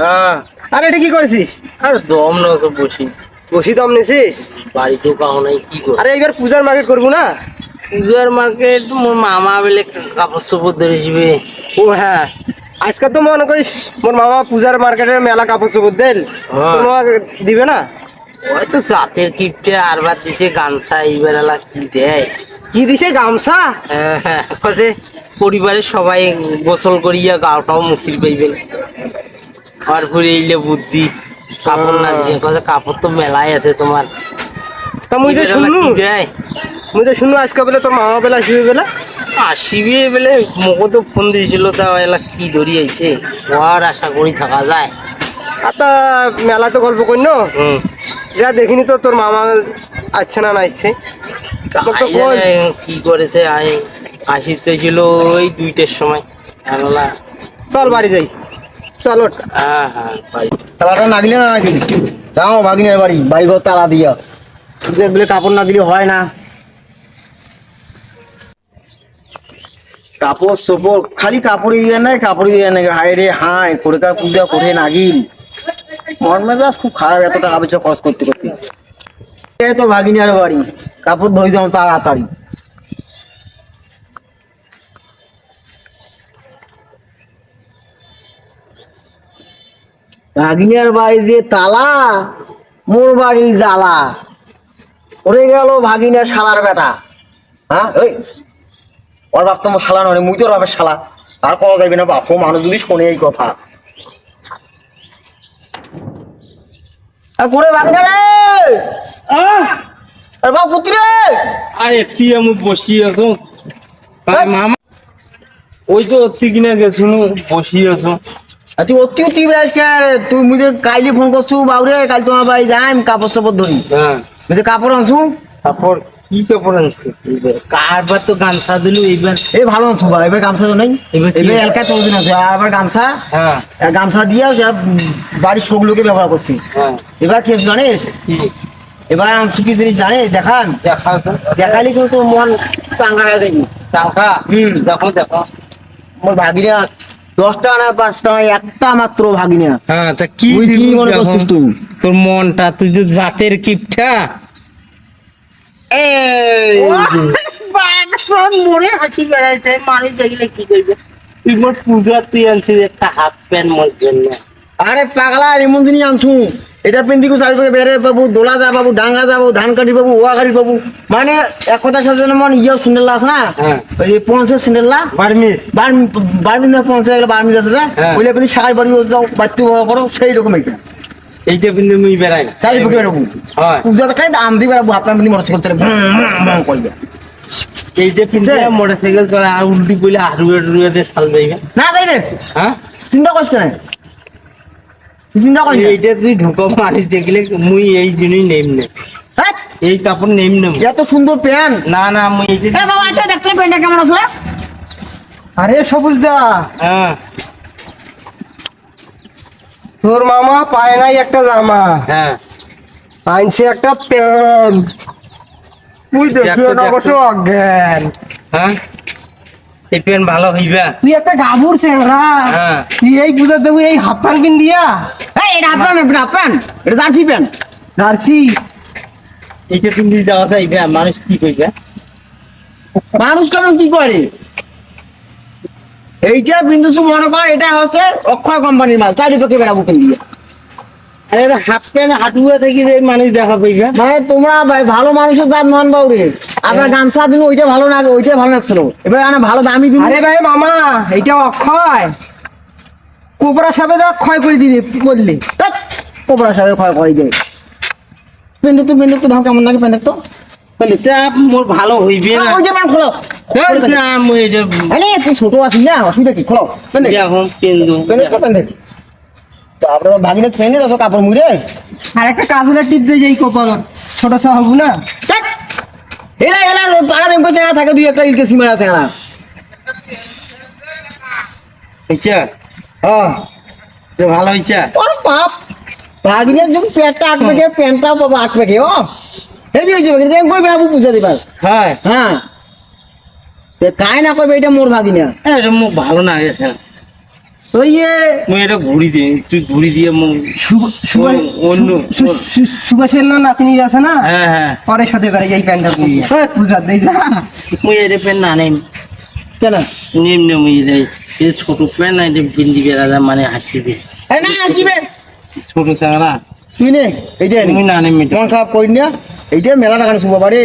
হ্যাঁ আরে এটা কি করেছিস? আর দম না তো বসি। বসি দম নিছিস? বাড়িতেও কাউ নাই কি কর আরে এইবার পূজার মার্কেট করব না? পূজার মার্কেট মোর মামা বেলে কাপড় চোপড় ধরেছিবে ও হ্যাঁ। আজকে তো মনে করিস মোর মামা পূজার মার্কেটের মেলা কাপড় চোপড় দেন। হ্যাঁ। তোর মামা দিবে না? হয়তো জাতের কিপটে আরবার দিছে গামছা এইবার এলা কি দেয়? কি দিছে গামছা? হ্যাঁ, কছে পরিবারের সবাই গোসল করিয়া গাওটাও মুসির পাইবেন আর ঘুরে এইলে বুদ্ধি কাপড় না দিয়ে কছে কাপড় তো মেলাই আছে তোমার। তা মুই তো দেয়? মুই তো শুনলু আজকে বলে তোর মামা বেলা আসবে বেলা। আসিবি বলে মোকে তো ফোন দিয়েছিল তা এলা কি ধরি আইছে? আর আশা করি থাকা যায়। আর তা মেলা তো গল্প করি না? হুম। যা দেখিনি তো তোর মামা আসছে না না আসছে। কি করেছে আই আসি চেয়েছিল ওই দুইটার সময় চল বাড়ি যাই। চল ওঠ। হ্যাঁ হ্যাঁ তালাটা না দিলে না নাকি? যাও ভাগিনের বাড়ি বাড়ি ঘর তালা দিয়া। তুই বলে কাপড় না দিলে হয় না। কাপড় খালি কাপড় দিয়ে নাই কাপড় দিয়ে নাই হায় রে হায় করেকার পূজা করে নাগিল মন মেজাজ খুব খারাপ এত টাকা পয়সা খরচ করতে করতে। এই তো ভাগিনার বাড়ি। কাপড় ধুই যাও তাড়াতাড়ি। ভাগিনার বাড়ি যে তালা মোর বাড়ি জ্বালা। ওরে গেল ভাগিনার শালার বেটা। হ্যাঁ ওই ওর বাপ তো মোর শালা নয় মুই তোর বাপের শালা। আর কওয়া যাবে না বাপ মানুষ যদি শোনে এই কথা। আর করে ভাগিনা রে? আর বাপ পুত্র রে? আরে তুই আমি বসি আছো। হ্যাঁ? মামা ওই তো তুই কিনা গেছুন বসি আছো। তুই অতি অতি বেশ তুই মুঝে কাইলি ফোন করছু বাউরে কাল তোমার বাড়ি যাইম কাপড় চাপড় ধরি হ্যাঁ। মুঝে কাপড় আনছু? তারপর কি কাপড় আনছে? কারবার তো গামছা দিল এইবার এই ভালো আনছু বা এবার গামছা তো নেই। এবার এলাকায় তোর দিন আছে আর আবার গামছা? হ্যাঁ। গামছা দিয়ে সব বাড়ির সবগুলোকে ব্যবহার করছি। হ্যাঁ। এবার কি জানিস? এবার আনছু কি জিনিস জানিস? দেখান। দেখা দেখালি কিন্তু মন চাঙ্গা হয়ে দেখবি টাকা হুম। দেখো দেখো। মোর দশটা না পাঁচটা না একটা মাত্র ভাগিনা। হ্যাঁ তা কি তুই কি মনে? করছিস তুই? তোর মনটা তুই তো জাতের কিপটা। এই মরে হাসি বেড়াইছে মানুষ দেখলে কি করবে? তুই মোট পূজা তুই আনছিস একটা হাফ প্যান্ট মোর জন্য। আরে পাগলা এমন জিনিস আনছু। এটা পেন্দি কো চারিপাশে বেড়ে পাবো দোলা যা পাবো ডাঙ্গা যাব ধান কাটি পাবো ওয়া কাটি পাবো। মানে এক কথা সাথে মন ইয়ে সিন্ডেল আছে না? হ্যাঁ। ওই যে পঞ্চের সিন্ডেল বার্মিস বারমিন না একটা আছে যে। ওইলে পেন্দি সারা বাড়ি যাও বাড়তে বড় করো সেই রকম এটা এইটা কিন্তু মুই বেড়াই। না চারিপাশে এরকম পূজা তো খালি দাম দিয়ে বেড়াবো আপনার পেন্দি মোটরসাইকেল চলে করে দেয় এইটা কিন্তু সে- মোটর সাইকেল চলে আর উল্টি পড়লে হারুয়ে টুরুয়ে চাল যাইবে না যাইবে হ্যাঁ? চিন্তা করিস কেন? চিন্তা করিস না। এইটা তুই ঢুকো মানুষ দেখলে মুই এই জিনিস নেম না। হ্যাঁ? এই কাপড় নেম না এত সুন্দর প্যান্ট। না না মুই এই এ বাবা আচ্ছা প্যান্টটা কেমন? আরে সবুজদা। হ্যাঁ। তোর মামা পায় নাই একটা জামা। হ্যাঁ। আনছে একটা প্যান্ট। তুই দেখিও না দেখো। অজ্ঞান। হ্যাঁ? এই প্যান্ট ভালো হইবা। তুই একটা গাভুর চেংড়া হ্যাঁ। তুই এই পূজার দেবো এই হাফ প্যান্ট কিন দিয়া এই, এটা হাফ প্যান্ট, হাফ প্যান্ট, এটা জার্সি প্যান্ট। জার্সি। এইটা পিন্দি যাওয়া যাইবে মানুষ কি কইবে? মানুষ কেমন কি করে? এইটা বিন্দুসু মনে কর এটা হচ্ছে অক্ষয় কোম্পানির মাল চারিপাশে বেড়াবো কিন দিয়ে আরে হাফ প্যান্ট হাঁটুয়া থেকে যে মানুষ দেখা পাইবে। মানে তোমরা ভাই ভালো মানুষের জাত মান বাউ রে আপনার গামছা দিন ওইটা ভালো না ওইটা ভালো লাগছিল। এবার আনা ভালো দামি দিন আরে ভাই মামা এইটা অক্ষয়। কোবরা সাবে যা ক্ষয় করে দিবি বললি। কোবরা সাহেব ক্ষয় করে দেয় পেন্দুক তো পেন্দুক তো দাম কেমন লাগে পেন্দুক তো। পেন্দুক এটা মোর ভালো হইবে না। ওই যে প্যান্ট খোলো। এই না মুই এটা আরে তুই ছোট আছিস না অসুবিধা কি? খোলো পেন্দুক। পেন্দুক। পেন্দুক। তারপরে ভাগিনে যাচ্ছ কাপড় মুড়ে। আর একটা কাজলের টিপ দিয়ে যাই কপালত ছোট সা হবু না। এরা এলা পাড়া দেম কইছে না থাকে দুই একটা ইলকে সিমার আছে না আচ্ছা হ্যাঁ। এটা ভালো হইছে? ওর বাপ। ভাগিনে যখন প্যান্টটা আট প্যাকে প্যান্টটাও পাবো আট প্যাকে ও। হেডি হয়েছে ভাগিনে আমি কই বেড়াবো বুঝা দিবার হয়। হ্যাঁ। তে কাই না কইবে এটা মোর ভাগিনা। এটা মুখ ভালো না গেছে যে মুই এটা ঘুরি দিয়ে তুই ঘুরি দিয়ে অন্য- সুভাষের না নাতনি আছে না? হ্যাঁ হ্যাঁ। পরের সাথে বেড়ে এই প্যান্টটা পরিয়ে পূজা দেই যা। মুই এটা পেন না নেম। কেন? নিম নিম ছোট পেন না এটা বিন্দি বেড়া মানে হাসিবে। না ছোট চাংরা তুই নে? এইটা না মন খারাপ না। এইটা মেলা টাকা শুভ পারে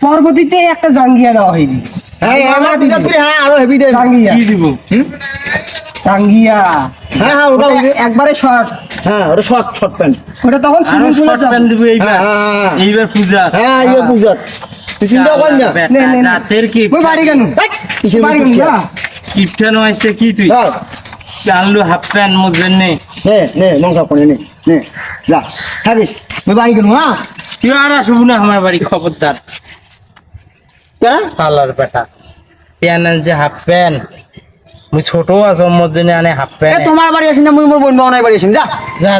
পরবর্তীতে একটা জাঙ্গিয়া দেওয়া হয়নি। হ্যাঁ আমার হ্যাঁ আরও হেভি দে জাঙ্গিয়া। কি দিব? জাঙ্গিয়া হ্যাঁ হ্যাঁ ওটা একবারে শর্ট হ্যাঁ ওটা শর্ট শর্ট প্যান্ট ওটা তখন আরও সুইমিং পুলে শর্ট প্যান্ট দিব এইবার। হ্যাঁ হ্যাঁ এইবার পূজা হ্যাঁ ইয়ে পূজা তুই চিন্তা কর না। নে। কি ওই বাড়ি কেন? বাড়ি? যা কিপটানো কি তুই? আনলু হাফ প্যান্ট মোর জন্য নে নে খারাপ নে নে যা। থাকিস বাড়ি কেন হ্যাঁ? তুই আর আসব না আমার বাড়ি খবরদার। কেন? পার্লার বেটা। প্যান্ট আনছে হাফ প্যান্ট মুই ছোট আছো মোর জন্য আনে হাফ প্যান্ট। তোমার বাড়ি আসিন না মুই মোর বোন বাবা বাড়ি আসিন যা। যা